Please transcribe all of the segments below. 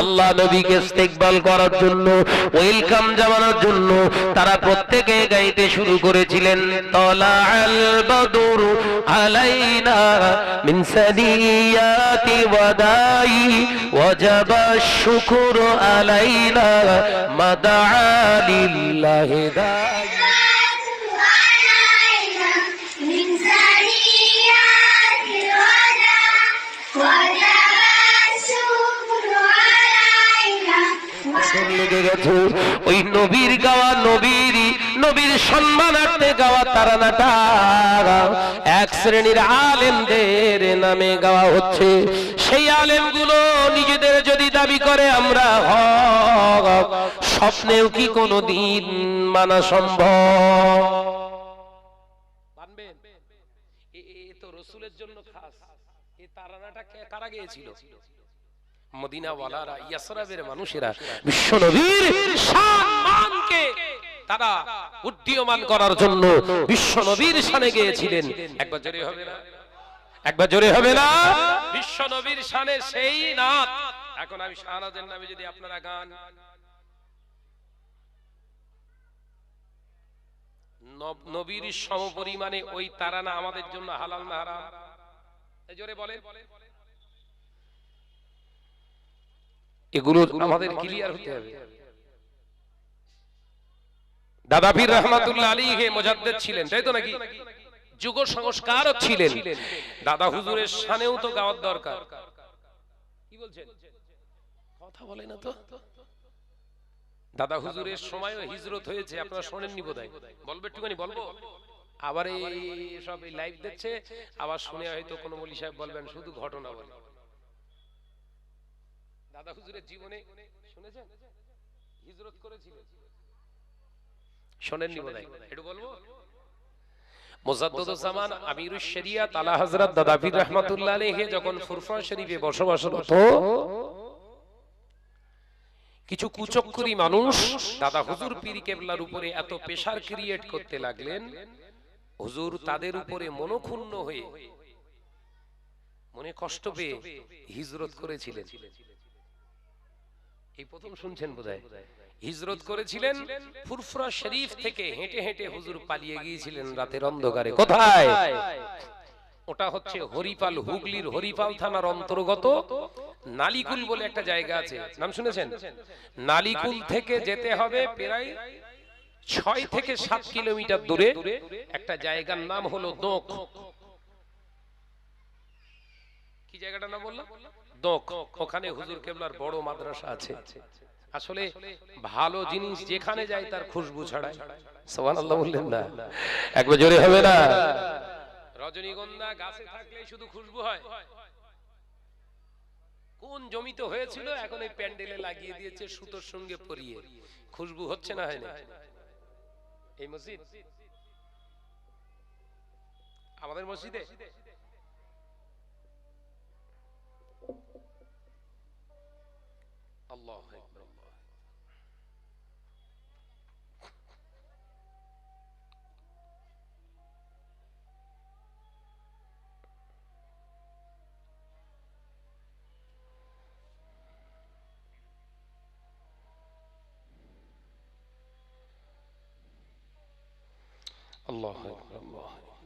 আল্লাহ নবীকে ইস্তেকবাল করার জন্য, ওয়েলকাম জানানোর জন্য তারা প্রত্যেকে গাইতে শুরু করেছিলেন। তলা আল বদর আলাইনা মিন সানিয়াতি ওয়াদাই, ওয়াজাবা শুকুর আলাইনা মাদা লিল্লাহি দাই। লেগে গেছে ওই নবীর গাওয়া নবীরই নবীর সম্মানার্থে গাওয়া তারানাটা এক শ্রেণির আলেমদের নামে গাওয়া হচ্ছে। সেই আলেমগুলো নিজেদের যদি দাবি করে আমরা স্বপ্নেও কি কোনো দিন মানা সম্ভব? এ এ জন্য খাস। এই তারানাটা কারা গিয়েছিল? মদিনাওয়ালারা ইয়াসরাবের মানুষেরা বিশ্ব নবীর সম্মানকে তারা উড্ডীয়মান করার জন্য বিশ্ব নবীর গিয়েছিলেন। একবার জোরে হবে না? একবার জোরে হবে না? বিশ্ব নবীর সেই নাত। এখন আমি শাহনাজের নামে যদি আপনারা গান। নবীর সমপরিমাণে ওই তারানা আমাদের জন্য হালাল না হারাম? জোরে বলে এগুলো আমাদের ক্লিয়ার হতে হবে। দাদা পীর রহমাতুল্লাহ আলী হে মুজাদ্দিদ ছিলেন তাই তো নাকি? যুগ সংস্কারক ছিলেন। দাদা হুজুরের শানেও তো গাওয়ার দরকার। কি বলছেন? কথা বলে না তো। দাদা হুজুরের সময়ও হিজরত হয়েছে আপনারা শোনেননি বোধহয়? বলবে একটুখানি বলব? আবার এই সব লাইভ দেখছে আবার শুনে হয়তো কোনো মলি সাহেব বলবেন শুধু ঘটনা বলে। দাদা হুজুরের জীবনে শুনেছেন? হিজরত করেছিলেন। শোনেননি বোধহয়। একটু বলব? মোজাদ্দুজ্জামান আমিরুশ শরিয়াত আলা হযরত দাদা রাহমাতুল্লাহ আলাইহি যখন ফুরফুরা শরীফে বসবাসরত কিছু কুচক্করি মানুষ দাদা হুজুর পীর কেবলার উপরে এত প্রেসার ক্রিয়েট করতে লাগলেন হুজুর তাদের উপরে মনক্ষুণ্ণ হয়ে মনে কষ্ট পেয়ে হিজরত করেছিলেন। এই প্রথম শুনছেন বোধহয়। হিজরত করেছিলেন ফুরফুরা শরীফ থেকে হেঁটে হেঁটে হুজুর পালিয়ে গিয়েছিলেন রাতের অন্ধকারে। কোথায়? ওটা হচ্ছে হরিপাল হুগলির হরিপাল থানার অন্তর্গত নালিকুল বলে একটা জায়গা আছে। নাম শুনেছেন? নালিকুল থেকে যেতে হবে প্রায় ছয় থেকে সাত কিলোমিটার দূরে একটা জায়গার নাম হলো দোক কি জায়গাটার নাম বললাম? ওখানে হুজুর কেবলার বড় মাদ্রাসা আছে। আসলে ভালো জিনিস যেখানে যায় তার খুশবু ছড়ায়। বললেন না। একবার জোরে হবে না। রজনীগন্ধা গাছে থাকলে শুধু খুশবু হয়। কোন জমিতে হয়েছিল, এখন এই প্যান্ডেলে লাগিয়ে দিয়েছে সুতোর সঙ্গে পরিয়ে। খুশবু হচ্ছে না হয়নি এই মসজিদ? আমাদের মসজিদে? আল্লাহ আকবার, আল্লাহ আকবার। আল্লাহ আকবার, আল্লাহ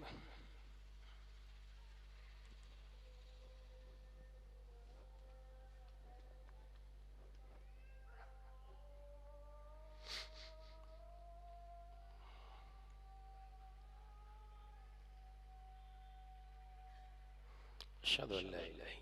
أشهد أن لا إله إلا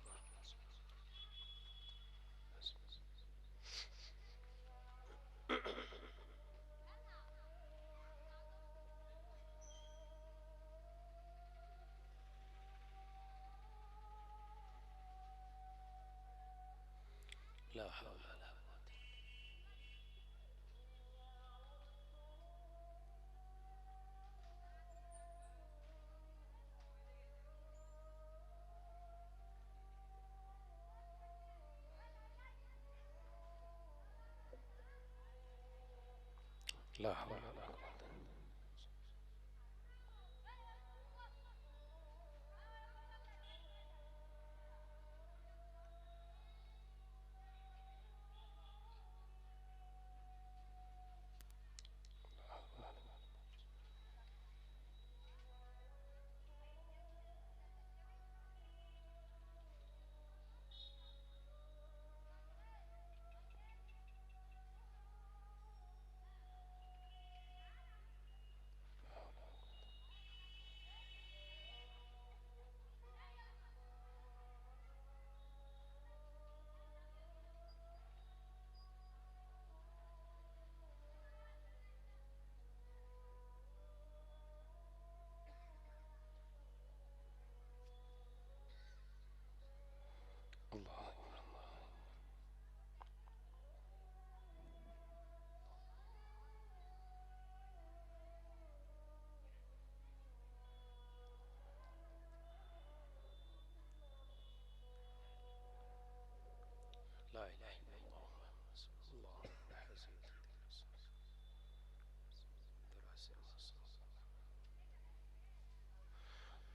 لا حول ولا قوة لا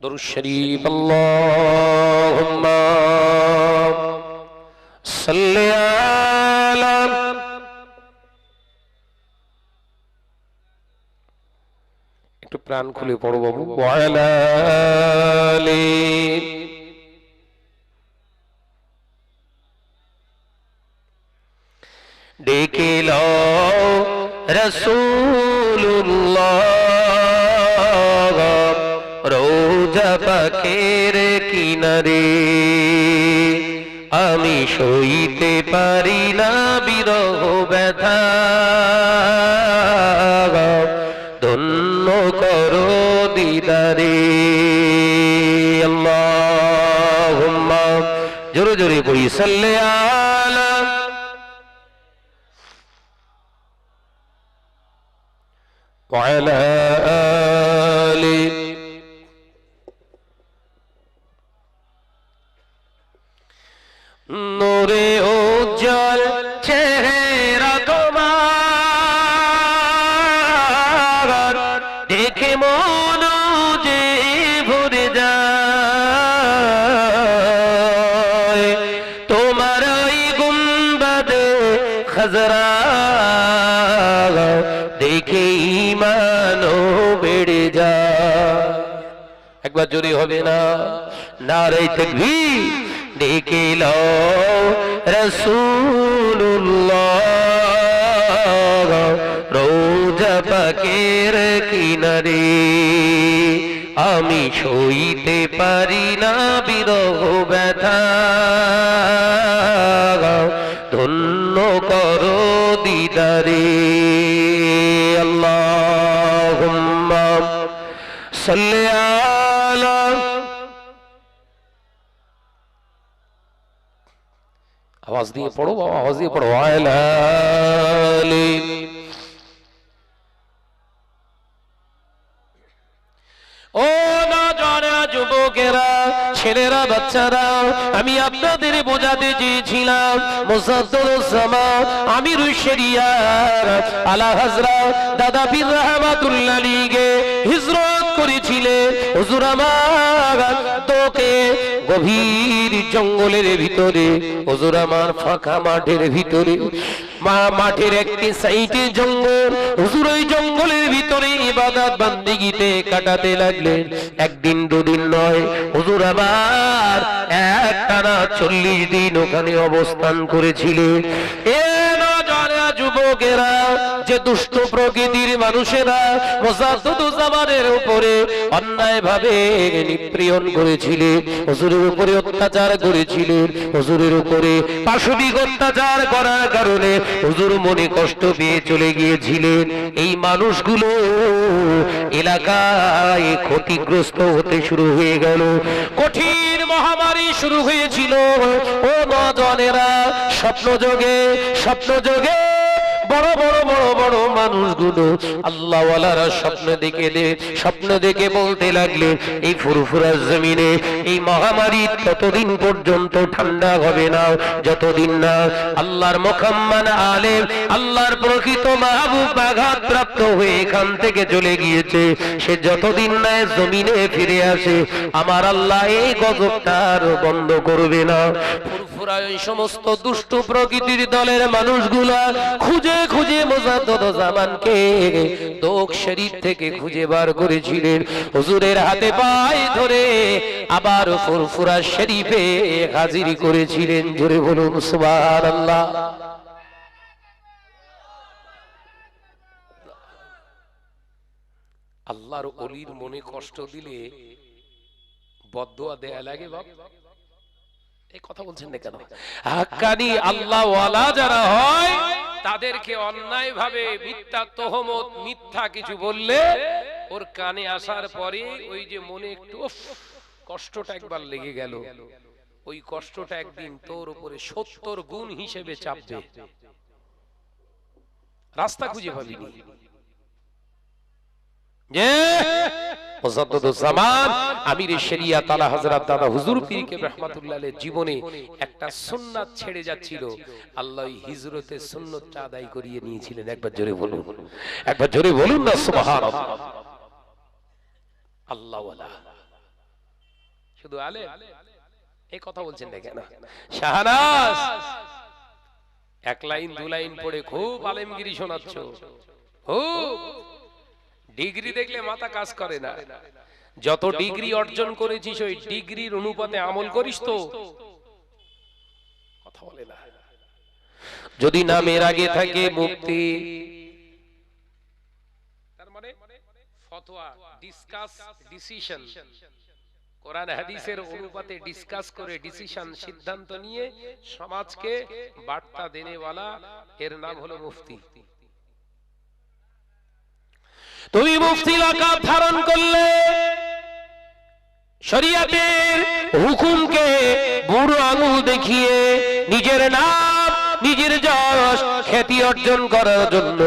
درود الشريف اللهم صل على একটু প্রাণ খুলে পড়ো বাবু ওয়ালা আলি ডেকে লও রসুল্লাহ রোজা পাখের কিনারে আমি সইতে পারি না বিরহ ব্যথা ধন্য করো দিদারে আল্লাহুম্মা জোরে জোরে পড়ি সাল্লে আলা وعلى একবার জোরে হবে না। নারে তকবীর ডেকে রসুল্লাহ রোজা পাকের কিনারে আমি সইতে পারি না বিরহ ব্যথা। ধন্য করো দিদারে। আল্লাহ صل আওয়াজ দিয়ে পড়ো বাবা আওয়াজ দিয়ে পড়ো আলা আলি। ও না জানা যুবকেরা ছেলেরা বাচ্চারা আমি আপনাদের বোঝাতে চেয়েছিলাম মোসাদ্দুজ্জামান আমির শরিয়ার, আলা দাদা পীর রহমাতুল্লাহ লিগে হিজরত করেছিলেন। হুজুর আমার তোকে গভীর জঙ্গলের ভিতরে, হুজুর আমার ফাঁকা মাঠের ভিতরে মা মাঠের একটি সাইটে জঙ্গল, হুজুর ওই জঙ্গলের ভিতরে ইবাদত বান্দিগিতে কাটাতে লাগলেন। একদিন দুদিন নয়, হুজুর আবার একটানা চল্লিশ দিন ওখানে অবস্থান করেছিলেন। এ নজরে যুবকেরা দুষ্ট প্রকৃতির মানুষেরা মোসাদ্দুজ্জামানের উপরে অন্যায় ভাবে নিপ্রিয়ন করেছিলেন হুজুরের উপরে অত্যাচার করেছিলেন হুজুরের উপরে পাশবিক অত্যাচার করার কারণে হুজুর মনে কষ্ট পেয়ে চলে গিয়েছিলেন এই মানুষগুলো এলাকায় ক্ষতিগ্রস্ত হতে শুরু হয়ে গেল। কঠিন মহামারী শুরু হয়েছিল। ও নজনেরা স্বপ্ন যোগে স্বপ্ন যোগে বড় বড় বড় বড় মানুষগুলো আল্লাহওয়ালারা স্বপ্ন দেখে দে স্বপ্ন দেখে বলতে লাগলেন এই ফুরফুরা জমিনে এই মহামারী ততদিন পর্যন্ত ঠান্ডা হবে না, যতদিন না আল্লাহর মোকাম্মান আলেম, আল্লাহর প্রকৃত মাহবুব আঘাত প্রাপ্ত হয়ে এখান থেকে চলে গিয়েছে, সে যতদিন না জমিনে ফিরে আসে, আমার আল্লাহ এই গজবটা আর বন্ধ করবে না। ফুরফুরা ওই সমস্ত দুষ্ট প্রকৃতির দলের মানুষগুলা খুঁজে খুঁজে মোজাদ্দদ জামানকে। দোক শরীফ থেকে খুঁজে বার করেছিলেন। হুজুরের হাতে পায়ে ধরে আবার ফুরফুরা শরীফে হাজিরি করেছিলেন। জোরে বলুন, সুবহানাল্লাহ। আল্লাহর অলির মনে কষ্ট দিলে বদদোয়া দেয়া লাগে বাপ। এই কথা বলছেন না কেন? হাক্কানি আল্লাহ ওয়ালা যারা হয় তাদেরকে অন্যায় ভাবে মিথ্যা তহমত মিথ্যা কিছু বললে ওর কানে আসার পরে ওই যে মনে একটু উফ, কষ্টটা একবার লেগে গেল। ওই কষ্টটা একদিন তোর উপরে সত্তর গুণ হিসেবে চাপবে। রাস্তা খুঁজে পাবিনি মুজাদ্দুজ্জামান আমির শরিয়া তালা হযরত দাদা হুজুর পীর কে রহমাতুল্লাহ জীবনে একটা সুন্নাত ছেড়ে যাচ্ছিল। আল্লাহ হিজরতে সুন্নতটা আদায় করিয়ে নিয়েছিলেন। একবার জোরে বলুন। একবার জোরে বলুন না, সুবহানাল্লাহ। আল্লাহ শুধু আলে? এই কথা বলছেন না কেন? শাহনাজ! এক লাইন, দু লাইন পড়ে খুব আলেমগিরি শোনাচ্ছ। খুব। ডিগ্রি দেখলে মাথা কাজ করে না। যত ডিগ্রি অর্জন করেছিস ওই ডিগ্রির অনুপাতে আমল করিস তো। কথা বলে না। যদি নামের আগে থাকে মুক্তি। তার মানে ফতোয়া ডিসকাস ডিসিশন কোরআন হাদিসের অনুপাতে ডিসকাস করে ডিসিশন সিদ্ধান্ত নিয়ে সমাজকে বার্তা দেনেওয়ালা। এর নাম হলো মুফতি। তুমি মুফতি লাকাব ধারণ করলে শরিয়াতের হুকুমকে বুড়ো আঙুল দেখিয়ে নিজের নাম, নিজের যশ, খ্যাতি অর্জন করার জন্য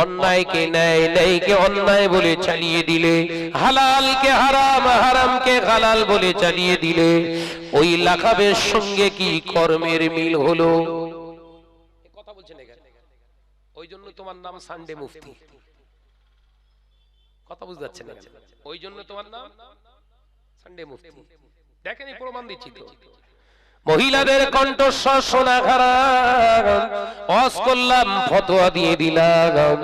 অন্যায়কে ন্যায়, ন্যায়কে অন্যায় বলে চালিয়ে দিলে, হালালকে হারাম, হারামকে হালাল বলে চালিয়ে দিলে, ওই লাকাবের সঙ্গে কি কর্মের মিল হলো? কথা বলছেন ওই জন্য তোমার নাম সানডে মুফতি। কথা বুঝতে পারছেন না ওই জন্য তোমার নাম? সানডে মুফতি দেখেন প্রমাণ দিচ্ছি তো। মহিলাদের কণ্ঠস্বর শোনা খারাপ। অস করলাম ফতোয়া দিয়ে দিলাম।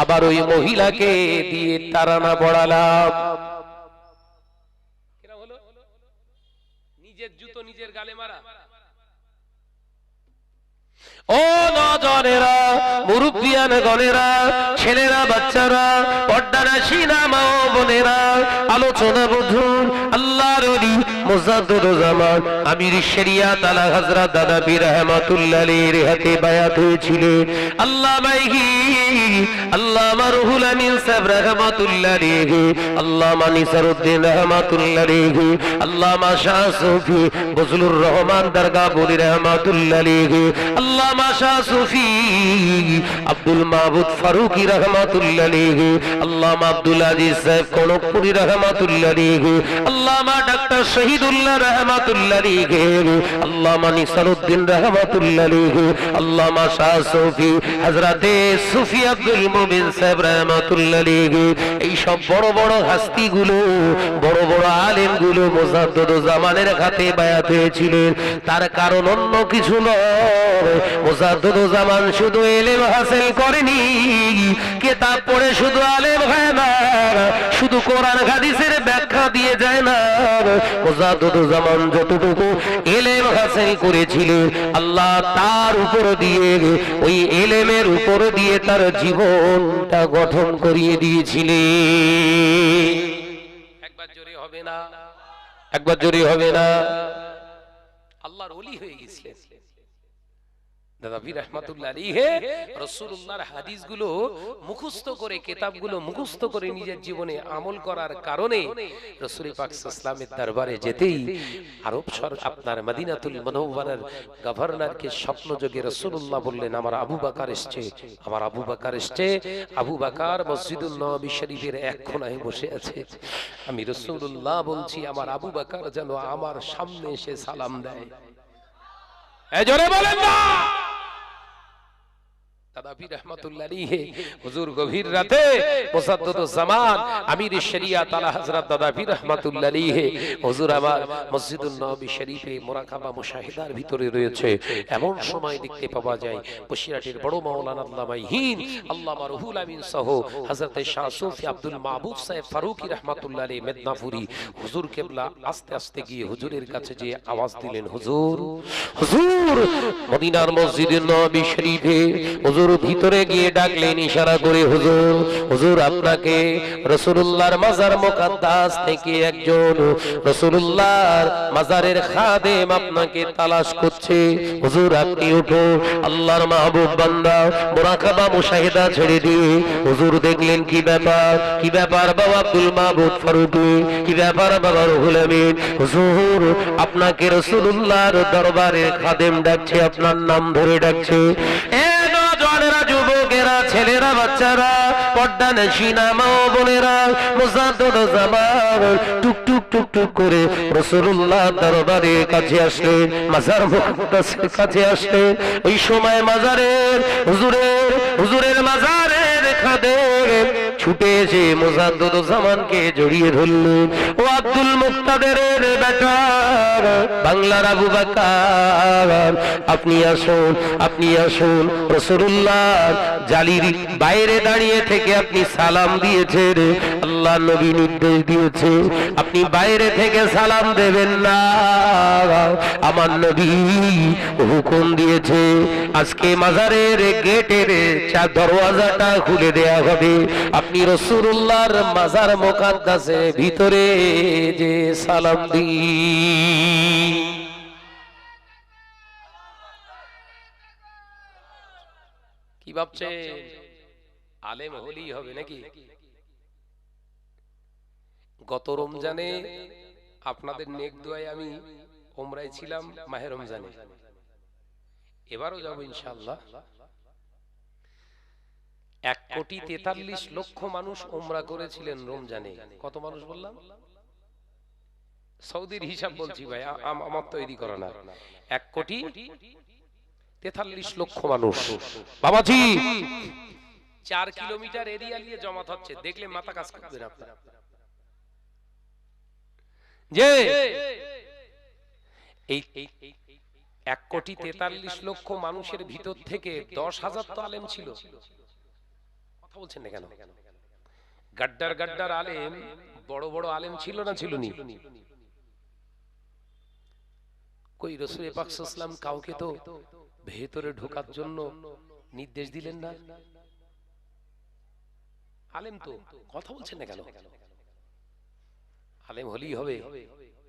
আবার ওই মহিলাকে দিয়ে তারানা পড়ালাম। নিজের জুতো নিজের গালে মারা। ও নজনেরা, মুরব্বিয়ান গণেরা ছেলেরা, বাচ্চারা পর্দারা সিনা মা ও বোনেরা, আলোচনা বুঝুন, আল্লাহর ওলি মুজাদ্দুদ জামান, আমির শরিয়াত আলা হযরত দাদা পীর রহমাতুল্লাহ হাতে বায়াত হয়েছিলেন আল্লাহ মাইহি আল্লাহ মারহুল আমিন সাহেব রহমাতুল্লাহ আলাইহি আল্লাহ মানিসারউদ্দিন রহমাতুল্লাহ আলাইহি আল্লাহ মাশা সুফি বজলুর রহমান দরগা বলি রহমাতুল্লাহ আলাইহি আল্লাহ মাশা সুফি। আব্দুল মাহবুদ ফারুকি রহমাতুল্লাহ আলাইহি। আল্লাহ আব্দুল আজিজ সাহেব কনকপুরি রহমাতুল্লাহ আলাইহি। আল্লাহ ডাক্তার শহীদুল্লাহ রহমাতুল্লাহ আলাইহি। আল্লাহ নিসারউদ্দিন রহমাতুল্লাহ আলাইহি। আল্লাহ মাশা সুফি, হযরতে সুফি আব্দুল মুমিন সাহেব রহমাতুল্লাহ আলাইহি। এই সব বড় বড় হাস্তিগুলো, বড় বড় আলেমগুলো মুজাদ্দদ জামানের হাতে বায়াত হয়েছিলেন। তার কারণ অন্য কিছু নয়। মুজাদ্দদ জামান শুধু এলেম হাসিল করেনি। কিতাব পড়ে শুধু আলেম হয় না শুধু কোরআন হাদিসের ব্যাখ্যা দিয়ে যায় না। যতটুকু এলেম হাসিল করেছিলেন আল্লাহ তার উপর দিয়ে ওই এলেমের উপর দিয়ে তার জীবনটা গঠন করিয়ে দিয়েছিলেন। একবার জোরে হবে না। একবার জোরে হবে না। আল্লাহর ওলি হয়ে গেছিলেন দাদা পীর রহমাতুল্লাহ আলাইহি রাসূলুল্লাহর হাদিসগুলো মুখস্থ করে কিতাবগুলো মুখস্থ করে নিজের জীবনে আমল করার কারণে রাসূল পাক দরবারে যেতেই আরব সর আপনার মদিনাতুল গভর্নরকে রাসূলুল্লাহ বললেন আমার আবু বকর এসেছে আমার আবু বকর এসেছে আবু বকর মসজিদুল নববী শরীফের এক কোণায় বসে আছে। আমি রাসূলুল্লাহ বলছি আমার আবু বকর যেন আমার সামনে এসে সালাম দেয় জোরে বলেন না দাদাবি রহমাতুল্লাহ আলাইহি। হুজুর গভীর রাতে মুসাদ্দদুজ জামান আমির শরিয়াত আলা হযরত দাদাবি রহমাতুল্লাহ আলাইহি। হুজুর আমার মসজিদুন নববী শরীফে মুরাকাবা মুশাহিদার ভিতরে রয়েছে। এমন সময় দেখতে পাওয়া যায় বসিরহাটের বড় মাওলানা আল্লামা হিন আল্লামা রুহুল আমিন সহ হযরত শাহ সুফি আব্দুল মাহবুব সাহেব ফারুকী রহমাতুল্লাহ আলাইহি মেদনাপুরি। হুজুর কেবলা আস্তে আস্তে গিয়ে হুজুরের কাছে যে আওয়াজ দিলেন হুজুর হুজুর মদিনার মসজিদে নববী শরীফে হুজুর ভিতরে গিয়ে ডাকলেন ইশারা করে, হুজুর হুজুর, আপনাকে রাসূলুল্লাহর মাজার মুকাদ্দাস থেকে একজন রাসূলুল্লাহর মাজারের খাদেম আপনাকে তালাশ করছে। হুজুর, আপনি উঠো আল্লাহর মাহবুব বান্দা, মুরাকাবা মুশাহিদা ছেড়ে দিয়ে হুজুর দেখলেন কি ব্যাপার কি ব্যাপার বাবা আব্দুল মাহবুব ফারুকি, কি ব্যাপার বাবা রুহুল আমিন? হুজুর, আপনাকে রাসূলুল্লাহর দরবারে খাদেম ডাকছে, আপনার নাম ধরে ডাকছে। ছেলেরা, বাচ্চারা, পর্দা নেশিনা মা বোনেরা মুসাদ্দদ জামান টুক টুক টুক টুক করে রসুল্লাহ দরবারে কাছে আসলে মাজার কাছে আসলেন। ওই সময় মাজারের হুজুরের হুজুরের মাজারের খাদেম ছুটে এসে মুসাদ্দদ জামানকে জড়িয়ে ধরলেন ও আব্দুল মুক্তাদের বেটা, বাংলার আবু বাকার, আপনি আসুন আপনি আসুন রসুল্লাহ জালির বাইরে দাঁড়িয়ে থেকে আপনি সালাম দিয়েছেন। আল্লাহ নবী নির্দেশ দিয়েছে, আপনি বাইরে থেকে সালাম দেবেন না। আমার নবী হুকুম দিয়েছে, আজকে মাজারের গেটের চা দরওয়াজাটা খুলে দেয়া হবে। আপনি রসুল্লাহর মাজার মোকাদ্দাসে ভিতরে যে সালাম দিন কি ভাবছে? আলেম হলেই হবে নাকি? গত রমজানে আপনাদের নেক দোয়ায় আমি ওমরায় ছিলাম মাহে রমজানে। এবারও যাব ইনশাআল্লাহ। এক কোটি তেতাল্লিশ লক্ষ মানুষ ওমরা করেছিলেন রমজানে। কত মানুষ বললাম? সৌদির হিসাব বলছি ভাই আমার তৈরি করা না। এক কোটি তেতাল্লিশ লক্ষ মানুষ। বাবাজি! চার কিলোমিটার এরিয়া নিয়ে জমাত হচ্ছে। দেখলে মাথা কাজ যে! এই এই এক কোটি তেতাল্লিশ লক্ষ মানুষের ভিতর থেকে দশ হাজার তো আলেম ছিল। কথা বলছেন না কেন? গাড্ডার গাড্ডার আলেম বড় বড় আলেম ছিল না ছিল নি কই রসুল পাকসাল্লাম কাউকে তো ভেতরে ঢোকার জন্য নির্দেশ দিলেন না? আলেম তো কথা বলছেন না কেন? আলেম হলেই হবে।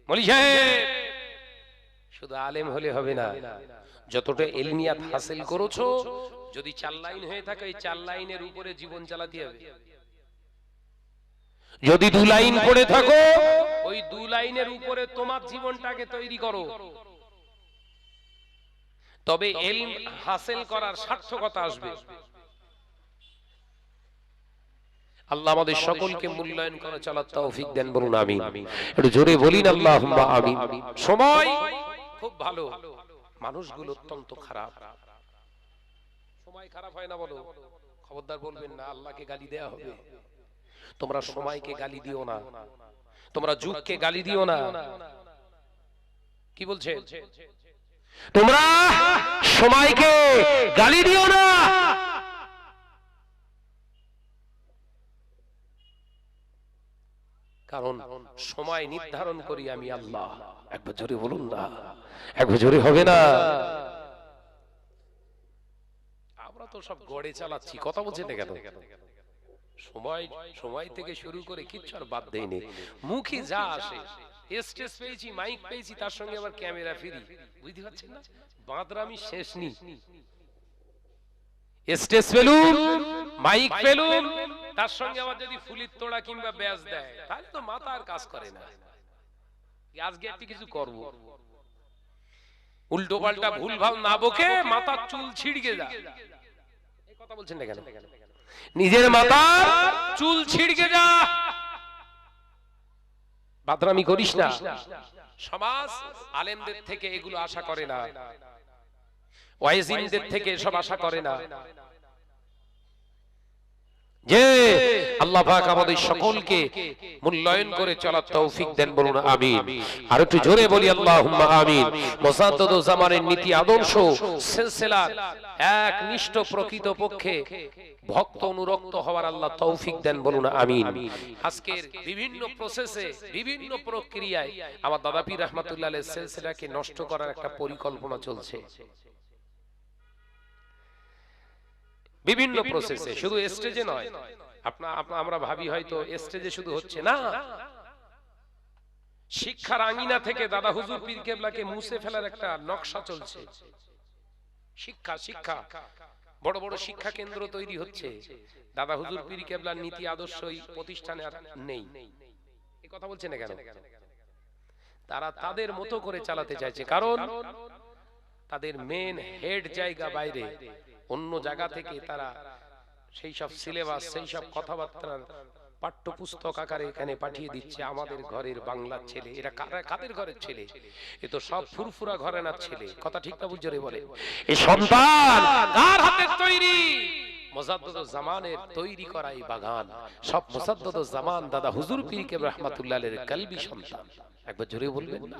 মলি সাহেব! শুধু আলেম হলে হবে না। যতটা এলমিয়াত হাসিল করেছ যদি চার লাইন হয়ে থাকে ওই চার লাইনের উপরে জীবন চালাতে হবে। যদি দু লাইন পড়ে থাকো ওই দু লাইনের উপরে তোমার জীবনটাকে তৈরি করো। তবে এলম হাসিল করার সার্থকতা আসবে। আল্লাহ আমাদের সকলকে মূল্যায়ন করে চলার তৌফিক দেন বলুন আমিন। একটু জোরে বলিন আল্লাহ আমিন। সময় খুব ভালো। মানুষগুলো অত্যন্ত খারাপ। সময় খারাপ হয় না বলো? খবরদার বলবেন না আল্লাহকে গালি দেয়া হবে। তোমরা সময়কে গালি দিও না। তোমরা যুগকে গালি দিও না। কি বলছে? তোমরা সময়কে গালি দিও না। কারণ সময় নির্ধারণ করি আমি আল্লাহ। একবার জোরে বলুন না। একবার জোরে হবে না। তো সব গড়ে চালাচ্ছি, কথা বলছেন কেন? সময় সময় থেকে শুরু করে কিচ্ছু আর বাদ দেয়নি মুখে যা আসে, স্টেজ পেয়েছি মাইক পেয়েছি, তার সঙ্গে আবার ক্যামেরা ফ্রি। বুঝতে পারছেন না? বাঁদরামি শেষ নি। স্টেজ পেলুম মাইক পেলুম, তার সঙ্গে আবার যদি ফুলির তোড়া কিংবা ব্যাস দেয়, তাহলে তো মাথা আর কাজ করে না। আজকে কিছু করব। উল্টো পাল্টা ভুল ভালো না বকে মাথার চুল ছিড়কে যা এই কথা বলছেন না কেন? নিজের মাতা চুল ছিড়কে যা। বাদরামি করিস না। সমাজ আলেমদের থেকে এগুলো আশা করে না। ওয়াইজিনদের থেকে সব আশা করে না। যে আল্লাহ পাক আমাদের সকলকে মূল্যায়ন করে চলার তৌফিক দেন বলুন আমিন। আর একটু জোরে বলি আল্লাহুম্মা আমিন। মোসাদ্দদ জামানের নীতি আদর্শ সিলসিলার এক নিষ্ঠ প্রকৃত পক্ষে ভক্ত অনুরক্ত হওয়ার আল্লাহ তৌফিক দেন বলুন আমিন। আজকের বিভিন্ন প্রসেসে বিভিন্ন প্রক্রিয়ায় আমার দাদা পীর রহমাতুল্লাহ আলাইহিস সিলসিলাকে নষ্ট করার একটা পরিকল্পনা চলছে। বিভিন্ন প্রসেসে শুধু স্টেজে নয়। আপনা আপনা- আমরা ভাবি হয়তো স্টেজে শুধু হচ্ছে না। শিক্ষার আঙিনা থেকে দাদা হুজুর পীর কেবলাকে মুছে ফেলার একটা নকশা চলছে। শিক্ষা শিক্ষা বড় বড় শিক্ষা কেন্দ্র তৈরি হচ্ছে। দাদা হুজুর পীর কেবলার নীতি আদর্শ প্রতিষ্ঠানে আর নেই। এই কথা বলছে না কেন? তারা তাদের মতো করে চালাতে চাইছে। কারণ তাদের মেন হেড জায়গা বাইরে। অন্য জায়গা থেকে তারা সেই সব সিলেবাস সেই সব কথাবার্তার পাঠ্যপুস্তক আকারে এখানে পাঠিয়ে দিচ্ছে আমাদের ঘরের বাংলার ছেলে। এরা কাদের ঘরের ছেলে? এ তো সব ফুরফুরা ঘরেনার ছেলে। কথা ঠিক না বুঝে বলে। এই সন্তান কার হাতের তৈরি? মোজাদ্দদ জামানের তৈরি করা এই বাগান। সব মোসাদ্দদ জামান দাদা হুজুর পীর কে রহমাতুল্লাহের কলবি সন্তান। একবার জোরে বলবেন না?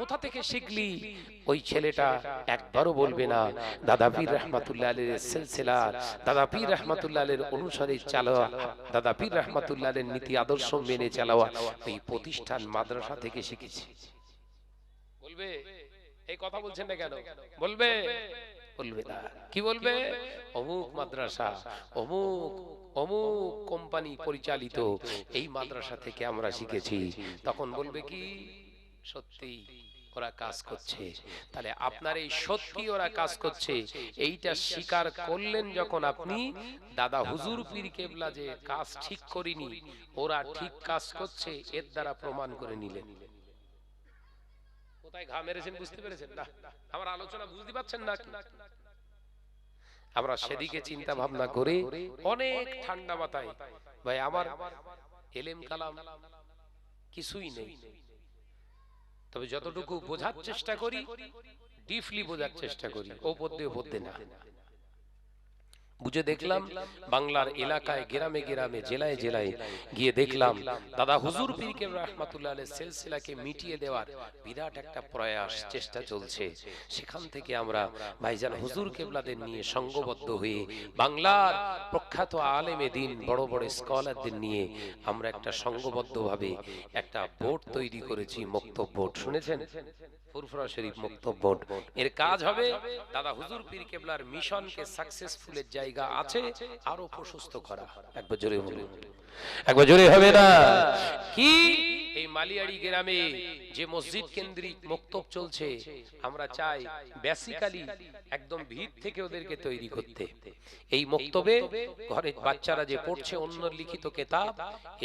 কোথা থেকে শিখলি? ওই ছেলেটা একবারও বলবে না। দাদা পীর রহমাতুল্লাহ আলের সিলসিলা দাদা পীর রহমাতুল্লাহ আলের অনুসারে চালাওয়া দাদা পীর রহমাতুল্লাহ আলের নীতি আদর্শ মেনে চালাওয়া এই প্রতিষ্ঠান মাদ্রাসা থেকে শিখেছি। বলবে? এই কথা বলছেন না কেন? বলবে? বলবে? না। কি বলবে? অমুক মাদ্রাসা অমুক অমুক কোম্পানি পরিচালিত। এই মাদ্রাসা থেকে আমরা শিখেছি। তখন বলবে কি? সত্যি ওরা কাজ করছে। তাহলে আপনার এই সত্যি ওরা কাজ করছে। এইটা স্বীকার করলেন যখন আপনি দাদা হুজুর পীর কেবলা যে কাজ ঠিক করিনি ওরা ঠিক কাজ করছে এর দ্বারা প্রমাণ করে নিলেন। কোথায় ঘা মেরেছেন বুঝতে পেরেছেন? না আমার আলোচনা বুঝতে পারছেন না। আমরা সেদিকে চিন্তা ভাবনা করে অনেক ঠান্ডা মাথায় ভাই আমার এলেম কালাম কিছুই নেই। তবে যতটুকু বোঝার চেষ্টা করি ডিফলি বোঝার চেষ্টা করি ওপর দিয়ে হতে না। বুঝে দেখলাম বাংলার এলাকায় গ্রামে গ্রামে জেলায় জেলায় গিয়ে দেখলাম দাদা হুজুর পীর কেবলা রহমাতুল্লাহ আলাইহিস সিলসিলাকে মিটিয়ে দেওয়ার বিরাট একটা প্রয়াস চেষ্টা চলছে। সেখান থেকে আমরা ভাইজান হুজুর কেবলাদের নিয়ে সঙ্গবদ্ধ হয়ে বাংলার প্রখ্যাত আলেমে দিন বড় বড় স্কলারদের নিয়ে আমরা একটা সঙ্গবদ্ধভাবে একটা বোর্ড তৈরি করেছি মুক্ত বোর্ড। শুনেছেন? এর কাজ হবে দাদা হুজুর জায়গা আছে আরও প্রশস্ত করা। একবার জোরে একবার জোরে হবে না। কি? এই মালিয়াড়ি গ্রামে যে মসজিদ কেন্দ্রিক মক্তব চলছে, আমরা চাই বেসিক্যালি একদম ভিত থেকে ওদেরকে তৈরি করতে। এই মক্তবে ঘরে বাচ্চারা যে পড়ছে অন্য লিখিত কেতাব,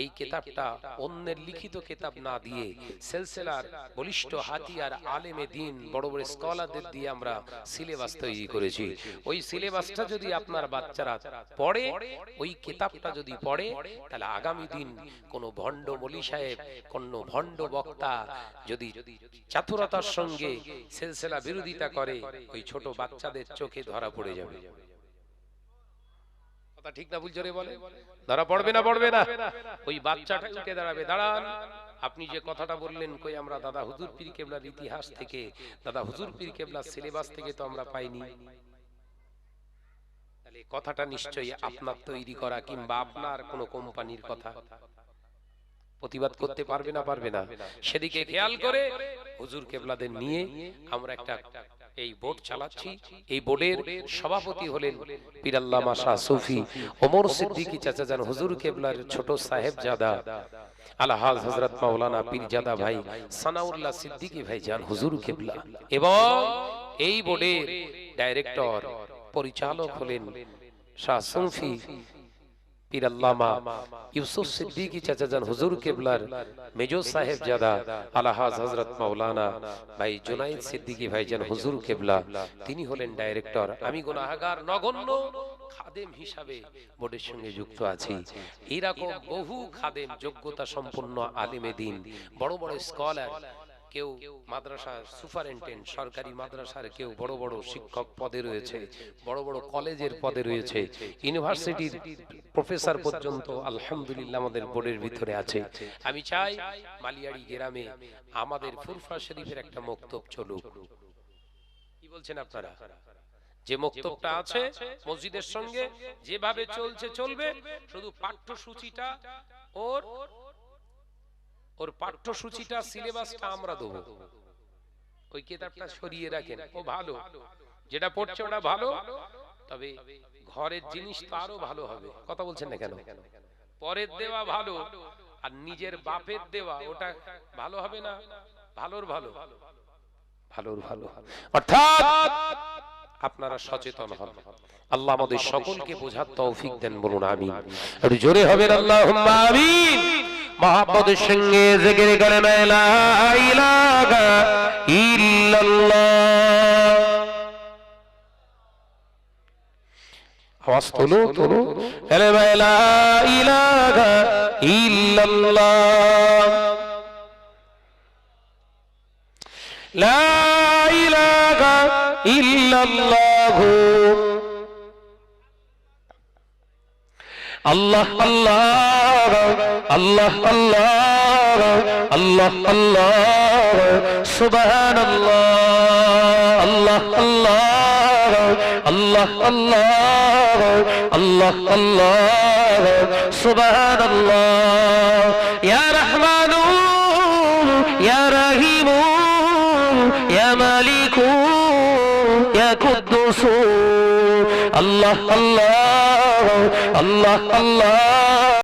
এই কেতাবটা অন্যের লিখিত কেতাব না দিয়ে সেলসেলার বলিষ্ঠ হাতিয়ার আলেমে দিন বড় বড় স্কলারদের দিয়ে আমরা সিলেবাস তৈরি করেছি। ওই সিলেবাসটা যদি আপনার বাচ্চারা পড়ে, ওই কেতাবটা যদি পড়ে তাহলে আগামী দিন কোন ভণ্ড মলি সাহেব কোন ভণ্ড বক্তা যদি চাতুরতার সঙ্গে সেলসেলা বিরোধিতা করে, ওই ছোট বাচ্চাদের চোখে ধরা পড়ে যাবে। কথা ঠিক না জোরে বলে? ধরা পড়বে না পড়বে না। ওই বাচ্চাটা উঠে দাঁড়াবে, দাঁড়ান। আপনি যে কথাটা বললেন, কই আমরা দাদা হুজুর পীর কেবলার ইতিহাস থেকে, দাদা হুজুর পীর কেবলার সিলেবাস থেকে তো আমরা পাইনি। কথাটা নিশ্চয়ই আপনার তৈরি করা কিংবা আপনার কোনো কোম্পানির কথা। প্রতিবাদ করতে পারবে না পারবে না। সেদিকে খেয়াল করে হুজুর কেবলাদের নিয়ে আমরা একটা এই বোর্ড চালাচ্ছি। এই বোর্ডের সভাপতি হলেন পিরাল্লামা শাহ সুফি। ওমর সিদ্দিকী চাচা যান হুজুর কেবলার ছোট সাহেব জাদা। আলহাজ হজরত মাওলানা পীরজাদা ভাই সানাউল্লাহ সিদ্দিকী ভাই যান হুজুর কেবলা এবং এই বোর্ডের ডাইরেক্টর পরিচালক হলেন শাহ সুফি পীর ইউসুফ সিদ্দিকী চাচা হুজুর কেবলার মেজো সাহেব জাদা আলাহাজ হজরত মাওলানা ভাই জুনাইদ সিদ্দিকী ভাইজান হুজুর কেবলা তিনি হলেন ডাইরেক্টর। আমি গুনাহগার নগণ্য খাদেম হিসাবে বোর্ডের সঙ্গে যুক্ত আছি। এরকম বহু খাদেম যোগ্যতা সম্পন্ন আলেমে দিন বড় বড় স্কলার। কেউ মাদ্রাসার সুপারিনটেন্ডেন্ট সরকারি মাদ্রাসার কেউ বড় বড় শিক্ষক পদে রয়েছে, বড় বড় কলেজের পদে রয়েছে, ইউনিভার্সিটির প্রফেসর পর্যন্ত আলহামদুলিল্লাহ আমাদের বোর্ডের ভিতরে আছে। আমি চাই মালিয়াড়ি গ্রামে আমাদের ফুরফা শরীফের একটা মক্তব চলুক। কি বলছেন আপনারা? যে মক্তবটা আছে, মসজিদের সঙ্গে যেভাবে চলছে, চলবে, শুধু পাঠ্যসূচিটা ওর ওর পাঠ্যসূচিটা সিলেবাসটা আমরা দেবো। ওই কিতাবটা সরিয়ে রাখেন। ও ভালো। যেটা পড়ছে ওটা ভালো তবে ঘরের জিনিস তো আরও ভালো হবে। কথা বলছেন না কেন? পরের দেওয়া ভালো আর নিজের বাপের দেওয়া ওটা ভালো হবে না? ভালোর ভালো। ভালোর ভালো। অর্থাৎ আপনারা সচেতন হন। আল্লাহ আমাদের সকলকে বোঝার তৌফিক দেন বলুন আমিন। একটু জোরে হবেন আল্লাহ আমিন। মহাব্বতের সঙ্গে জেগে গেলে লা ইলাহা ইল্লাল্লাহ। আওয়াজ তোলো তোলো। কালেমা লা ইলাহা ইল্লাল্লাহ। লা ইল্লাল্লাহ আল্লাহ আল্লাহ আল্লাহ আল্লাহ আল্লাহ আল্লাহ সুবহানাল্লাহ আল্লাহ আল্লাহ আল্লাহ আল্লাহ আল্লাহ আল্লাহ সুবহানাল্লাহ ইয়া রহমানু ইয়া রহিমু ইয়া মালিকু ইয়া কুদ্দুসু আল্লাহ আল্লাহ আল্লাহ আল্লাহ।